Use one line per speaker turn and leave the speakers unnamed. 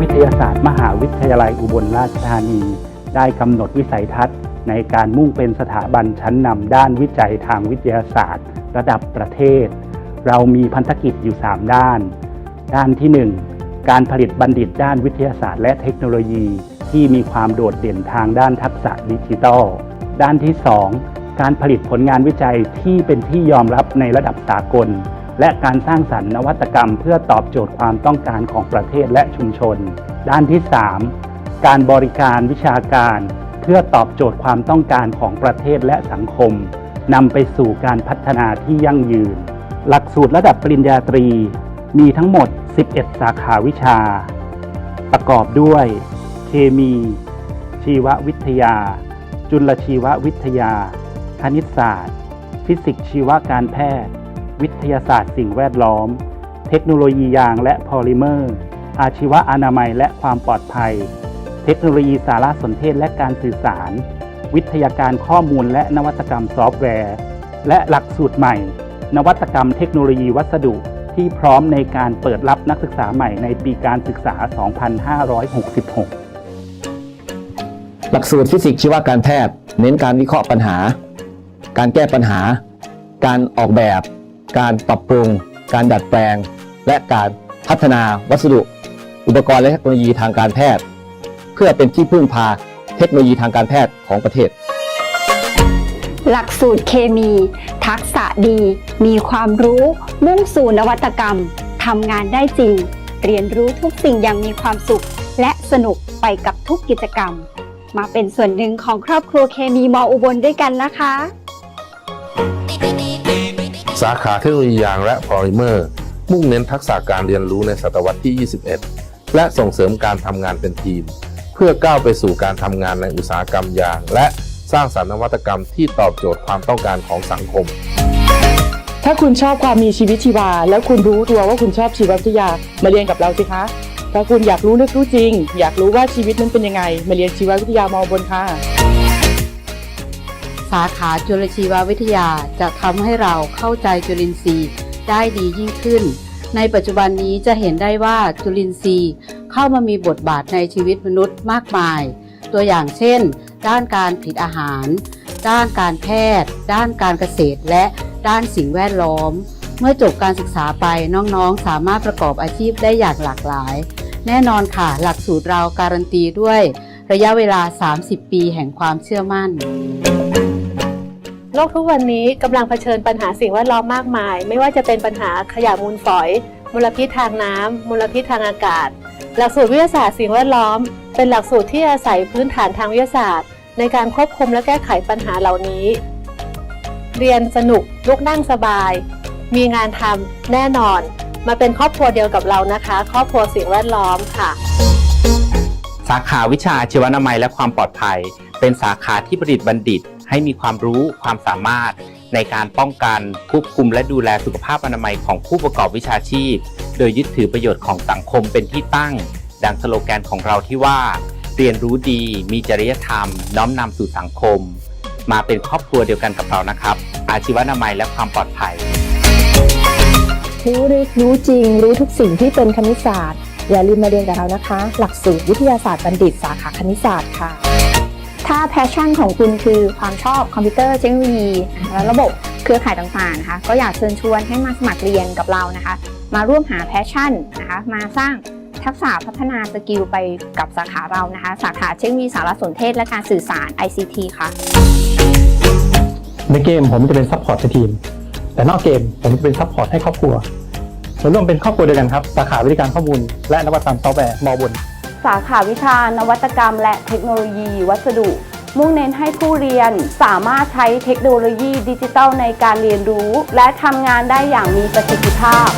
วิทยาศาสตร์มหาวิทยาลัยอุบลราชธานี ได้กำหนดวิสัยทัศน์ ในการมุ่งเป็นสถาบันชั้นนำด้านวิจัยทางวิทยาศาสตร์ ระดับประเทศ เรามีพันธกิจอยู่ 3 ด้าน ด้านที่ 1 การผลิตบัณฑิตด้านวิทยาศาสตร์และเทคโนโลยี ที่มีความโดดเด่นทางด้านทักษะดิจิทัล ด้านที่ 2 การผลิตผลงานวิจัยที่เป็นที่ยอมรับในระดับสากล และการสร้างสรรค์นวัตกรรม เพื่อตอบโจทย์ความต้องการของประเทศและชุมชน ด้านที่ 3 การบริการวิชาการ เพื่อตอบโจทย์ความต้องการของประเทศและสังคมนำไปสู่การพัฒนาที่ยั่งยืน หลักสูตรระดับปริญญาตรี มีทั้งหมด 11 สาขาวิชา ประกอบด้วย เคมี ชีววิทยา จุลชีววิทยา คณิตศาสตร์ ฟิสิกส์ชีวการแพทย์ วิทยาศาสตร์สิ่งแวดล้อม เทคโนโลยียางและพอลิเมอร์ อาชีวะอนามัยและความปลอดภัย เทคโนโลยีสารสนเทศและการสื่อสาร วิทยาการข้อมูลและนวัตกรรมซอฟต์แวร์ และหลักสูตรใหม่ นวัตกรรมเทคโนโลยีวัสดุที่พร้อมในการเปิดรับนักศึกษาใหม่ในปีการศึกษา 2566
หลักสูตรฟิสิกส์ชีวการแพทย์ เน้นการวิเคราะห์ปัญหา การแก้ปัญหา การออกแบบ การปรับปรุง การดัดแปลง และการพัฒนาวัสดุ อุปกรณ์และเทคโนโลยีทางการแพทย์ เพื่อเป็นที่พึ่งพาเทคโนโลยีทางการแพทย์ของประเทศ
หลักสูตรเคมี ทักษะดี มีความรู้มุ่งสู่นวัตกรรมทำงานได้จริง เรียนรู้ทุกสิ่งอย่างมีความสุข และสนุกไปกับทุกกิจกรรม มาเป็นส่วนหนึ่งของครอบครัวเคมีมออุบลด้วยกันนะคะ
สาขาเทคโนโลยียางและพอลิเมอร์ มุ่งเน้นทักษะการเรียนรู้ในศตวรรษที่ 21 และส่งเสริมการทำงานเป็นทีม เพื่อก้าวไปสู่การทำงานในอุตสาหกรรมยาง และสร้างสรรค์นวัตกรรมที่ตอบโจทย์ความต้องการของสังคม
ถ้าคุณชอบความมีชีวิตชีวา แล้วคุณรู้ตัวว่าคุณชอบชีววิทยา มาเรียนกับเราสิคะ ถ้าคุณอยากรู้ลึกรู้จริง อยากรู้ว่าชีวิตนั้นเป็นยังไง มาเรียนชีววิทยามอบนค่ะ
สาขาจุลชีววิทยาจะทำให้เราเข้าใจจุลินทรีย์ได้ดียิ่งขึ้น ในปัจจุบันนี้จะเห็นได้ว่าจุลินทรีย์เข้ามามีบทบาทในชีวิตมนุษย์มากมาย ตัวอย่างเช่น ด้านการผลิตอาหาร ด้านการแพทย์ ด้านการเกษตร และด้านสิ่งแวดล้อม เมื่อจบการศึกษาไปน้องๆ สามารถประกอบอาชีพได้อย่างหลากหลาย แน่นอนค่ะ หลักสูตรเราการันตีด้วย ระยะเวลา 30 ปีแห่งความเชื่อมั่น
โลกทุกวันนี้กำลังเผชิญปัญหาสิ่งแวดล้อมมากมาย ไม่ว่าจะเป็นปัญหาขยะมูลฝอย มลพิษทางน้ำมลพิษทางอากาศ หลักสูตรวิทยาศาสตร์สิ่งแวดล้อม เป็นหลักสูตรที่อาศัยพื้นฐานทางวิทยาศาสตร์ ในการควบคุมและแก้ไขปัญหาเหล่านี้ เรียนสนุกลุกนั่งสบาย มีงานทำแน่นอน มาเป็นครอบครัวเดียวกับเรานะคะ ครอบครัวสิ่งแวดล้อมค่ะ
สาขาวิชาชีวนามัยและความปลอดภัย เป็นสาขาที่ผลิตบัณฑิต ให้มีความรู้ความสามารถ ในการป้องกันควบคุมและดูแลสุขภาพอนามัยของผู้ประกอบวิชาชีพ โดยยึดถือประโยชน์ของสังคมเป็นที่ตั้ง ดังสโลแกนของเราที่ว่า เรียนรู้ดี มีจริยธรรม น้อมนำสู่สังคม มาเป็นครอบครัวเดียวกันกับเรานะครับ อาชีวนามัยและความปลอดภัย
รู้ลึกรู้จริง รู้ทุกสิ่งที่เป็นคณิตศาสตร์ อย่าลืมมาเรียนกับเรานะคะ หลักสูตรวิทยาศาสตร์บัณฑิตสาขาคณิตศาสตร์ค่ะ
ถ้าแพชชั่นของคุณคือความชอบคอมพิวเตอร์เทคโนโลยีและระบบเครือข่ายต่างๆนะคะก็อยากเชิญชวนให้มาสมัครเรียนกับเรานะคะ มาร่วมหาแพชชั่นนะคะมาสร้างทักษะพัฒนาสกิลไปกับสาขาเรานะคะ สาขาเทคโนโลยีสารสนเทศและการสื่อสาร ICT ค่ะ
ในเกมผมจะเป็นซัพพอร์ตให้ทีม แต่นอกเกมผมจะเป็นซัพพอร์ตให้ครอบครัว เราร่วมเป็นครอบครัวเดียวกันครับ สาขาวิธีการข้อมูล และนวัตกรรมซอฟต์แวร์มอบน
สาขาวิชานวัตกรรม และเทคโนโลยี วัสดุ มุ่งเน้นให้ผู้เรียนสามารถใช้เทคโนโลยีดิจิทัลในการเรียนรู้ และทำงานได้อย่างมีประสิทธิภาพ